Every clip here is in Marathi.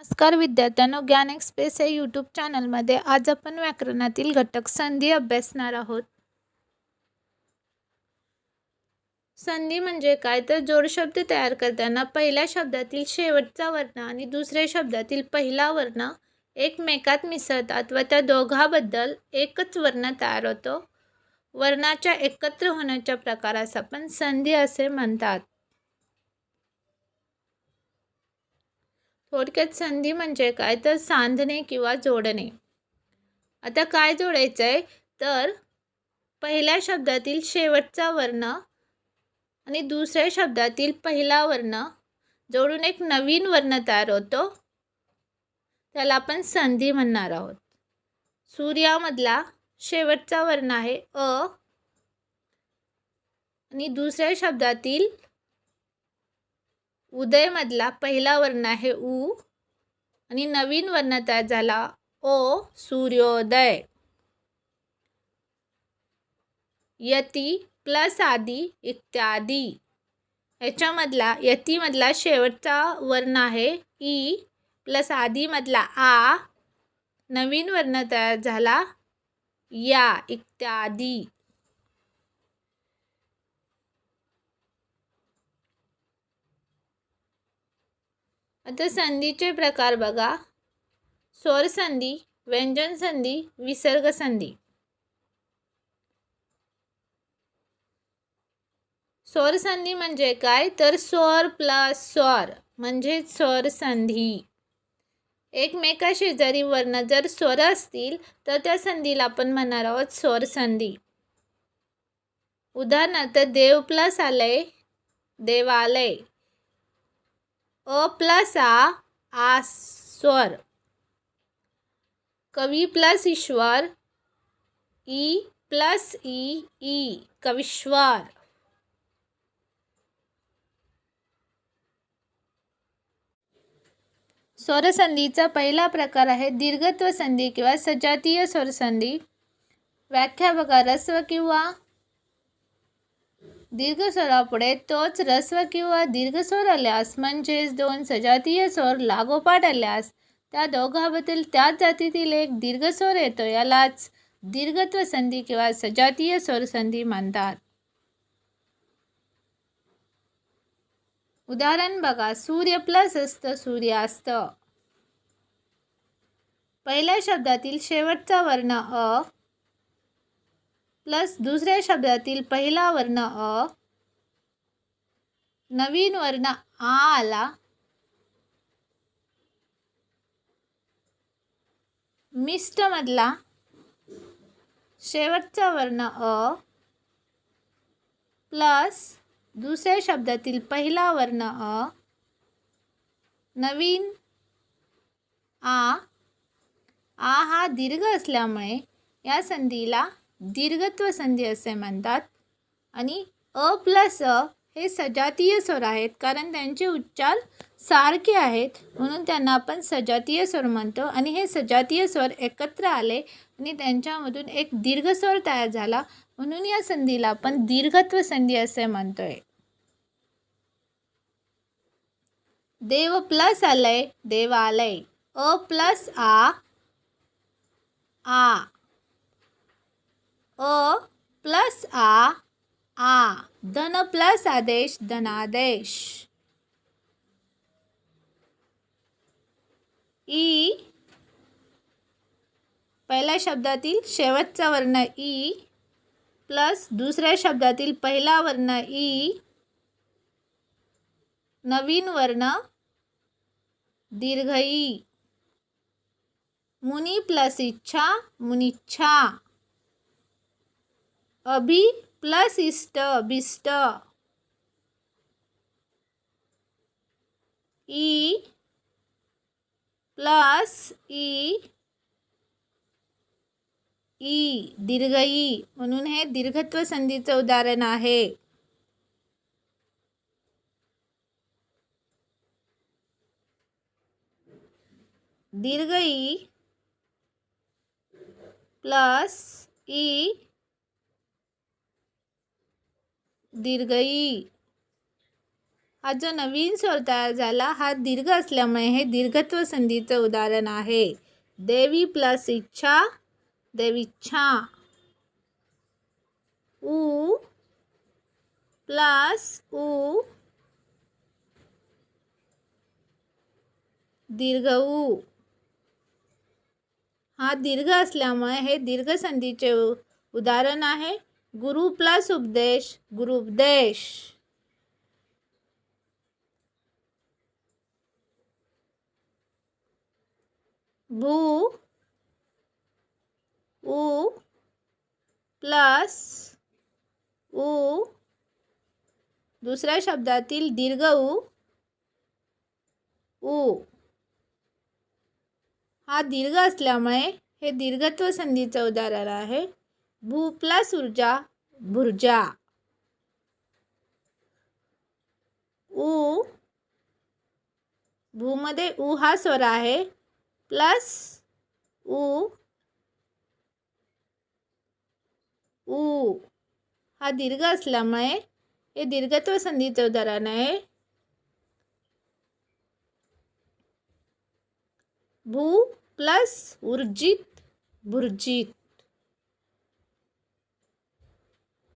नमस्कार विद्यार्थ्यांनो ज्ञान एक्सप्रेस या यूट्यूब चॅनलमध्ये आज आपण व्याकरणातील घटक संधी अभ्यासणार आहोत. संधी म्हणजे काय? तर जोडशब्द तयार करताना पहिल्या शब्दातील शेवटचा वर्ण आणि दुसऱ्या शब्दातील पहिला वर्ण एकमेकात मिसळतात व त्या दोघाबद्दल एकच वर्ण तयार होतो. वर्णाच्या एकत्र होण्याच्या प्रकारास आपण संधी असे म्हणतात. थोडक्यात संधी म्हणजे काय? तर सांधणे किंवा जोडणे. आता काय जोडायचं आहे तर पहिल्या शब्दातील शेवटचा वर्ण आणि दुसऱ्या शब्दातील पहिला वर्ण जोडून एक नवीन वर्ण तयार होतो. त्याला आपण संधी म्हणणार आहोत. सूर्यामधला शेवटचा वर्ण आहे अ आणि दुसऱ्या शब्दातील उदयमधला पहिला वर्ण आहे उ आणि नवीन वर्ण तयार झाला ओ सूर्योदय. यती प्लस आदी इत्यादी. ह्याच्यामधला यतीमधला शेवटचा वर्ण आहे ई प्लस आदीमधला आ. नवीन वर्ण तयार झाला या इत्यादी. आता संधीचे प्रकार बघा. स्वर संधी व्यंजन संधी विसर्ग संधी. स्वर संधी म्हणजे काय? तर स्वर प्लस स्वर म्हणजे स्वर संधी. एकमेका शेजारी वर्ण जर स्वर असतील तर त्या संधीला आपण म्हणणार आहोत स्वर संधी. उदाहरणार्थ देव प्लस आलंय देवालय अ प्लस आ आ स्वर. कवी प्लस ईश्वर ई प्लस ई ई कविश्वर. स्वरसंधीचा पहिला प्रकार आहे दीर्घत्व संधी किंवा सजातीय स्वरसंधी. व्याख्या बघा रस्व किंवा दीर्घ स्वरापुढे तोच रस्व किंवा दीर्घ स्वर आल्यास म्हणजेच दोन सजातीय स्वर लागोपाठ आल्यास त्या दोघाबद्दल त्याच जातीतील एक दीर्घ स्वर येतो यालाच दीर्घत्व संधी किंवा सजातीय स्वर संधी मानतात उदाहरण बघा सूर्य प्लस असत सूर्यास्त. पहिल्या शब्दातील शेवटचा वर्ण अ प्लस दुसऱ्या शब्दातील पहिला वर्ण अ नवीन वर्ण आ आला मिष्टमधला शेवटचा वर्ण अ प्लस दुसऱ्या शब्दातील पहिला वर्ण अ नवीन आ आ हा दीर्घ असल्यामुळे या संधीला दीर्घत्व संधी असे म्हणतात. आणि अ प्लस अ हे सजातीय स्वर आहेत कारण त्यांचे उच्चार सारखे आहेत म्हणून त्यांना आपण सजातीय स्वर म्हणतो. आणि हे सजातीय स्वर एकत्र आले आणि त्यांच्यामधून एक दीर्घ स्वर तयार झाला म्हणून या संधीला आपण दीर्घत्व संधी असे म्हणतोय. देव प्लस आलय देवालय. अ प्लस आ आ. अ प्लस आ आ धन प्लस आदेश धनादेश. ई पहिल्या शब्दातील शेवटचा वर्ण ई प्लस दुसऱ्या शब्दातील पहिला वर्ण ई नवीन वर्ण दीर्घ ई. मुनी प्लस इच्छा मुनिच्छा. अभि प्लस इष्ट बिष्ट। ई प्लस ई। ई दीर्घ ई म्हणून हे दीर्घत्व संधीचं उदाहरण आहे. दीर्घ ई प्लस ई दीर्घई. हा जो नवीन स्वर तयार झाला. हा दीर्घ असल्यामुळे हे दीर्घत्व संधीचं उदाहरण आहे. देवी प्लस इच्छा देवीच्छा उ प्लस उ दीर्घ उ. हा दीर्घ असल्यामुळे हे दीर्घ संधीचे उदाहरण आहे. गुरु प्लस उपदेश गुरुपदेश. भू उ प्लस उ. दुसऱ्या शब्दातील दीर्घ उ उ. हा दीर्घ असल्यामुळे हे दीर्घत्व संधीचं उदाहरण आहे. भू प्लस ऊर्जा भुर्जा. उ भूमध्ये ऊ हा स्वर आहे. प्लस उ उ हा दीर्घ असल्यामुळे हे दीर्घत्व संधीचं उदाहरण आहे. भू प्लस ऊर्जित भुर्जित.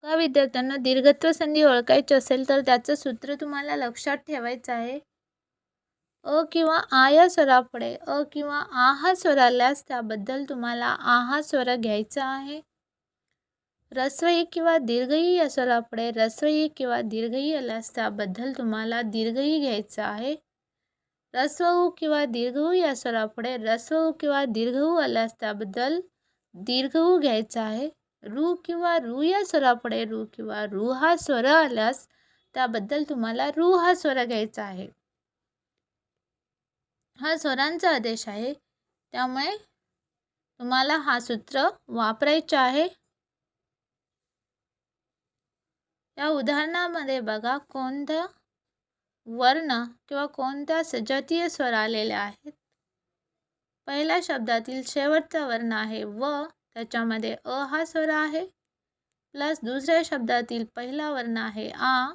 का विद्यार्थ्यांना दीर्घत्व संधी ओळखायची असेल तर त्याचं सूत्र तुम्हाला लक्षात ठेवायचं आहे. अ किंवा आ या स्वरापुढे अ किंवा आ हा स्वर आल्यास त्याबद्दल तुम्हाला आ हा स्वर घ्यायचा आहे. रस्वई किंवा दीर्घई या स्वरापुढे रस्वई किंवा दीर्घई आल्यास त्याबद्दल तुम्हाला दीर्घई घ्यायचा आहे. रस्व किंवा दीर्घऊ या स्वरापुढे रस्व किंवा दीर्घऊ आल्यास त्याबद्दल दीर्घऊ घ्यायचा आहे. रू किंवा रू या स्वरापुढे रू किंवा रू हा स्वर आल्यास त्याबद्दल तुम्हाला रू हा स्वर घ्यायचा आहे. हा स्वरांचा आदेश आहे. त्यामुळे तुम्हाला हा सूत्र वापरायचे आहे. या उदाहरणामध्ये बघा कोणत्या वर्ण किंवा कोणत्या सजातीय स्वर आलेले आहेत. पहिल्या शब्दातील शेवटचा वर्ण आहे व त्याच्यामध्ये अ हा स्वर आहे. प्लस दुसऱ्या शब्दातील पहिला वर्ण आहे आ.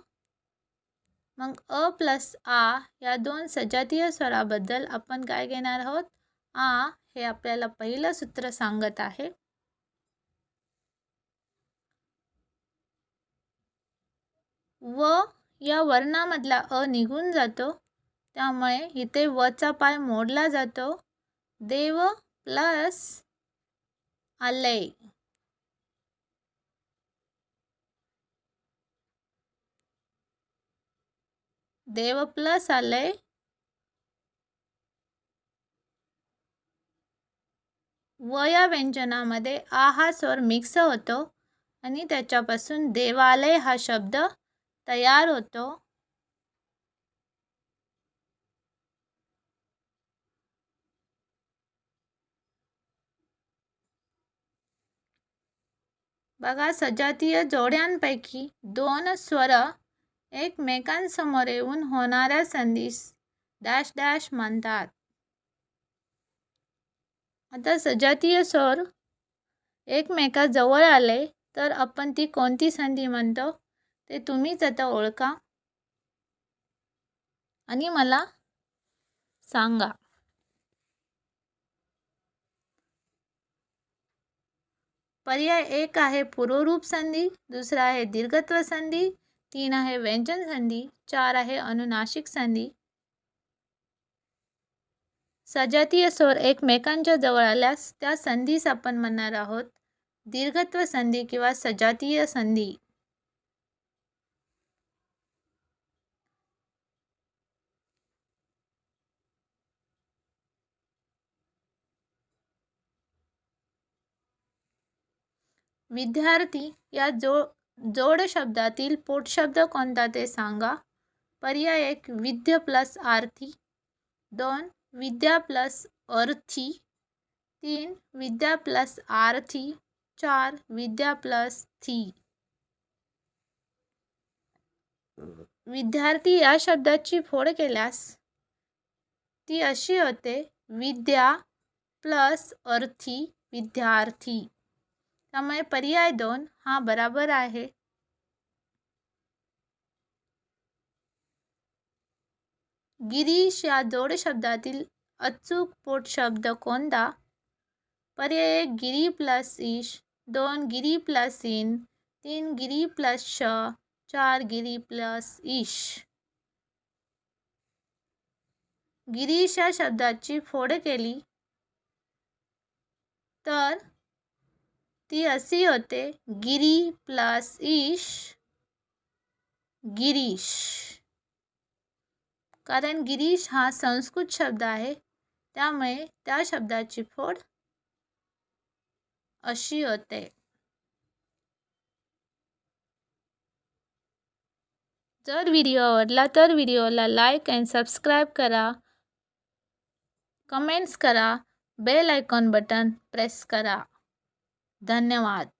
मग अ प्लस आ या दोन सजातीय स्वराबद्दल आपण काय घेणार आहोत? आ हे आपल्याला पहिलं सूत्र सांगत आहे. व या वर्णामधला अ निघून जातो. त्यामुळे इथे वचा पाय मोडला जातो. देव प्लस आलय. देव प्लस आलंय. व या व्यंजनामध्ये आ हा स्वर मिक्स होतो आणि त्याच्यापासून देवालय हा शब्द तयार होतो. बघा सजातीय जोड्यांपैकी दोन स्वर एकमेकांसमोर येऊन होणाऱ्या संधीस डॅश डॅश म्हणतात. आता सजातीय स्वर एकमेकाजवळ आले तर आपण ती कोणती संधी म्हणतो? ते तुम्हीच आता ओळखा आणि मला सांगा. पर्याय एक आहे पूर्वरूप संधी दुसरा आहे दीर्घत्व संधी तीन आहे व्यंजन संधी चार आहे अनुनाशिक संधी. सजातीय स्वर एकमेकांच्या जवळ आल्यास त्या संधीस आपण म्हणणार आहोत दीर्घत्व संधी किंवा सजातीय संधी. विद्यार्थी या जो जोड शब्दातील पोटशब्द कोणता ते सांगा. पर्याय एक विद्य प्लस आर्थी दोन विद्या प्लस अर्थी. तीन विद्या प्लस आर्थी चार विद्या प्लस थी. विद्यार्थी या शब्दाची फोड केल्यास ती अशी होते विद्या प्लस अर्थी विद्यार्थी. त्यामुळे पर्याय दोन हा बराबर आहे. गिरीश या जोडशब्दातील अचूक पोट शब्द कोणता? पर्याय एक गिरी प्लस ईश दोन गिरी प्लस इन तीन गिरी प्लस श चार गिरी प्लस ईश. गिरीश या शब्दाची फोड केली. तर ती अशी होते, गिरी प्लस ईश, गिरीश. कारण गिरीश हा संस्कृत शब्द आहे, त्यामुळे त्या शब्दाची फोड अशी होते. जर व्हिडिओ आवडला तर व्हिडिओला लाईक अँड सबस्क्राईब करा. कमेंट्स करा बेल आयकॉन बटन प्रेस करा. धन्यवाद.